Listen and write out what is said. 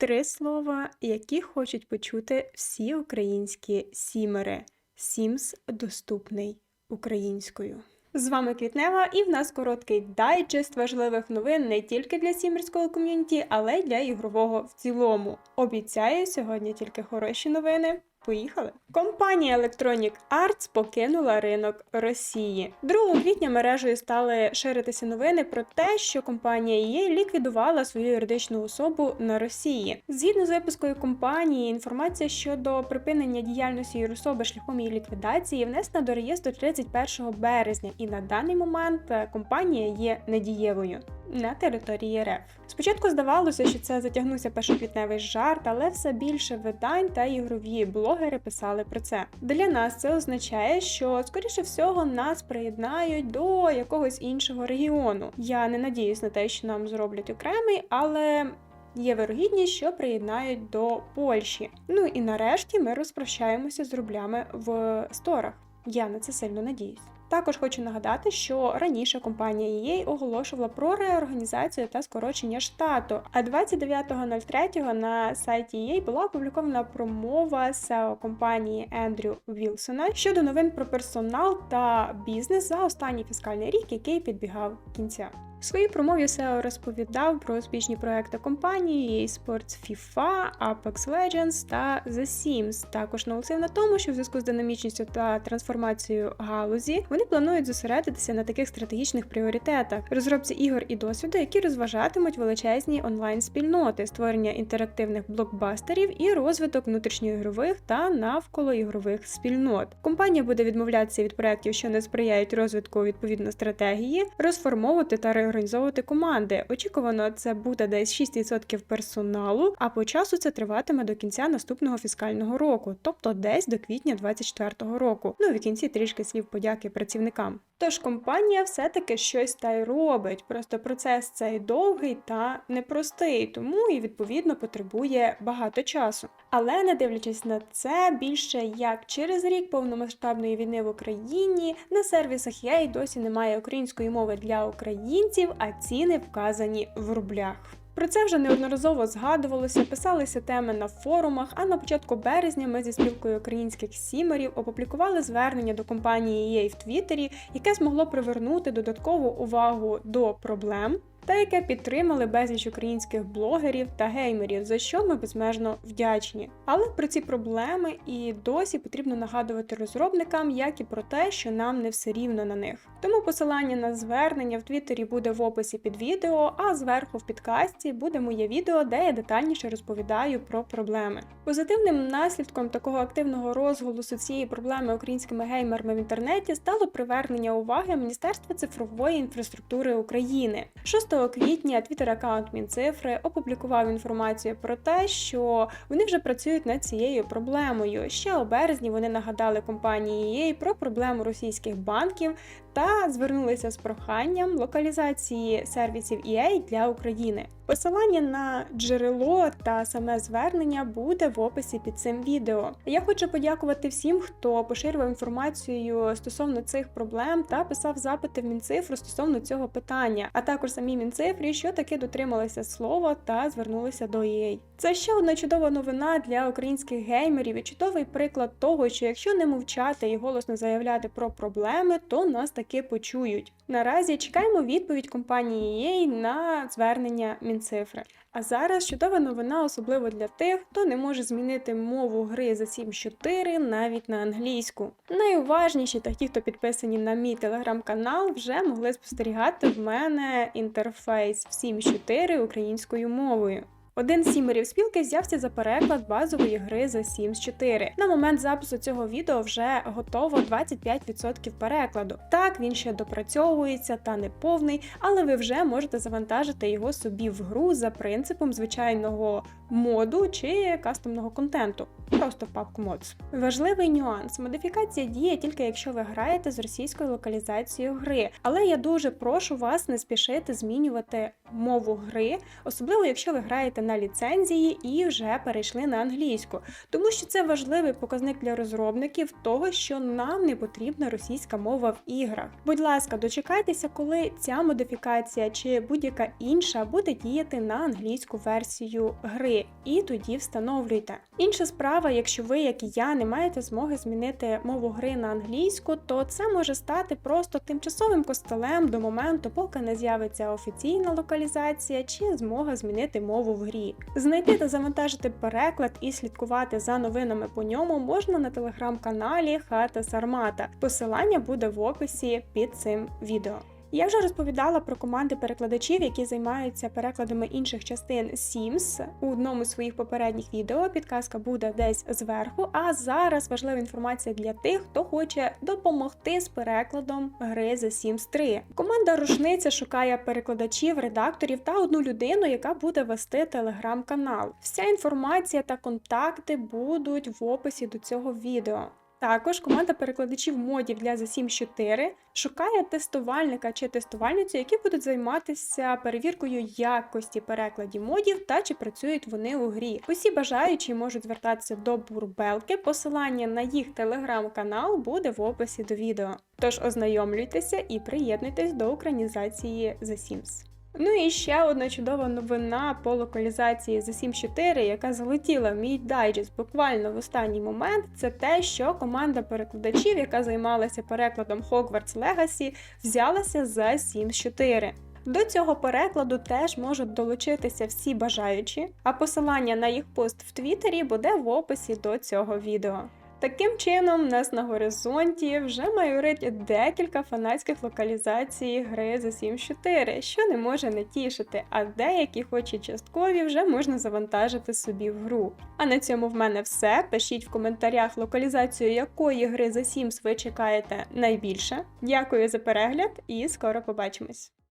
Три слова, які хочуть почути всі українські сімери. Сімс доступний українською. З вами Квітнева, і в нас короткий дайджест важливих новин не тільки для сімерського ком'юніті, але й для ігрового в цілому. Обіцяю сьогодні тільки хороші новини. Поїхали. Компанія Electronic Arts покинула ринок Росії. 2 квітня мережею стали ширитися новини про те, що компанія EA ліквідувала свою юридичну особу на Росії. Згідно з випускою компанії, інформація щодо припинення діяльності юрособи шляхом її ліквідації внесена до реєстру 31 березня, і на даний момент е, компанія є недієвою. На території РФ. Спочатку здавалося, що це затягнувся першоквітневий жарт, але все більше видань та ігрові блогери писали про це. Для нас це означає, що скоріше всього нас приєднають до якогось іншого регіону. Я не надіюсь на те, що нам зроблять окремий, але. Є вирогідність, що приєднають до Польщі. Ну і нарешті ми розпрощаємося з рублями в сторах. Я на це сильно надіюсь. Також хочу нагадати, що раніше компанія EA оголошувала про реорганізацію та скорочення штату. А 29.03 на сайті EA була опублікована промова SEO компанії Ендрю Вілсона щодо новин про персонал та бізнес за останній фіскальний рік, який підбігав кінця. В своїй промові SEO розповідав про успішні проекти компанії EA Sports FIFA, Apex Legends та The Sims. Також наголосив на тому, що в зв'язку з динамічністю та трансформацією галузі вони планують зосередитися на таких стратегічних пріоритетах: розробці ігор і досвіду, які розважатимуть величезні онлайн-спільноти, створення інтерактивних блокбастерів і розвиток внутрішньоігрових та навколоігрових спільнот. Компанія буде відмовлятися від проєктів, що не сприяють розвитку відповідно стратегії, розформовувати та реорганізовувати команди. Очікувано, це буде десь 6% персоналу, а по часу це триватиме до кінця наступного фіскального року, тобто десь до квітня 2024 року. Ну і в кінці трішки слів подяки працівникам. Тож компанія все-таки щось та й робить. Просто процес цей довгий та непростий, тому і відповідно потребує багато часу. Але не дивлячись на це, більше як через рік повномасштабної війни в Україні на сервісах EA досі немає української мови для українців, а ціни вказані в рублях. Про це вже неодноразово згадувалося, писалися теми на форумах. А на початку березня ми зі спілкою українських сімерів опублікували звернення до компанії EA в Твіттері, яке змогло привернути додаткову увагу до проблем. Та яке підтримали безліч українських блогерів та геймерів, за що ми безмежно вдячні. Але про ці проблеми і досі потрібно нагадувати розробникам, як і про те, що нам не все рівно на них. Тому посилання на звернення в Твіттері буде в описі під відео, а зверху в підкасті буде моє відео, де я детальніше розповідаю про проблеми. Позитивним наслідком такого активного розголосу цієї проблеми українськими геймерами в інтернеті стало привернення уваги Міністерства цифрової інфраструктури України. 6 квітня твіттер аккаунт Мінцифри опублікував інформацію про те, що вони вже працюють над цією проблемою. Ще у березні вони нагадали компанії EA про проблему російських банків та звернулися з проханням локалізації сервісів EA для України. Посилання на джерело та саме звернення буде в описі під цим відео. Я хочу подякувати всім, хто поширював інформацію стосовно цих проблем та писав запити в Мінцифру стосовно цього питання, а також самі Мінцифрі, що таки дотрималися слова та звернулися до EA. Це ще одна чудова новина для українських геймерів і чудовий приклад того, що якщо не мовчати і голосно заявляти про проблеми, то нас таки почують. Наразі чекаємо відповідь компанії EA на звернення Мінцифри. А зараз чудова новина, особливо для тих, хто не може змінити мову гри за 7.4 навіть на англійську. Найуважніші та ті, хто підписані на мій телеграм-канал, вже могли спостерігати в мене інтерфейс в 7.4 українською мовою. Один з сімерів спілки взявся за переклад базової гри за Sims 4. На момент запису цього відео вже готово 25% перекладу. Так, він ще допрацьовується та не повний, але ви вже можете завантажити його собі в гру за принципом звичайного моду чи кастомного контенту. Просто папку Mods. Важливий нюанс: модифікація діє тільки якщо ви граєте з російською локалізацією гри. Але я дуже прошу вас не спішити змінювати мову гри, особливо якщо ви граєте на ліцензії і вже перейшли на англійську, тому що це важливий показник для розробників того, що нам не потрібна російська мова в іграх. Будь ласка, дочекайтеся, коли ця модифікація чи будь-яка інша буде діяти на англійську версію гри, і тоді встановлюйте. Інша справа, якщо ви, як і я, не маєте змоги змінити мову гри на англійську, то це може стати просто тимчасовим костелем до моменту, поки не з'явиться офіційна локалізація чи змога змінити мову в грі. Знайти та завантажити переклад і слідкувати за новинами по ньому можна на телеграм-каналі Хата Сармата. Посилання буде в описі під цим відео. Я вже розповідала про команди перекладачів, які займаються перекладами інших частин Sims у одному з своїх попередніх відео. Підказка буде десь зверху. А зараз важлива інформація для тих, хто хоче допомогти з перекладом гри The Sims 3. Команда Рушниця шукає перекладачів, редакторів та одну людину, яка буде вести телеграм-канал. Вся інформація та контакти будуть в описі до цього відео. Також команда перекладачів модів для The Sims 4 шукає тестувальника чи тестувальницю, які будуть займатися перевіркою якості перекладів модів та чи працюють вони у грі. Усі бажаючі можуть звертатися до Бурбелки. Посилання на їх телеграм-канал буде в описі до відео. Тож ознайомлюйтеся і приєднуйтесь до українізації The Sims. Ну і ще одна чудова новина по локалізації Sims 4, яка залетіла в мій дайджест буквально в останній момент. Це те, що команда перекладачів, яка займалася перекладом Hogwarts Legacy, взялася за Sims 4. До цього перекладу теж можуть долучитися всі бажаючі, а посилання на їх пост в Твіттері буде в описі до цього відео. Таким чином, у нас на горизонті вже майорить декілька фанатських локалізацій гри The Sims 4, що не може не тішити, а деякі, хоч і часткові, вже можна завантажити собі в гру. А на цьому в мене все. Пишіть в коментарях локалізацію якої гри The Sims ви чекаєте найбільше. Дякую за перегляд і скоро побачимось!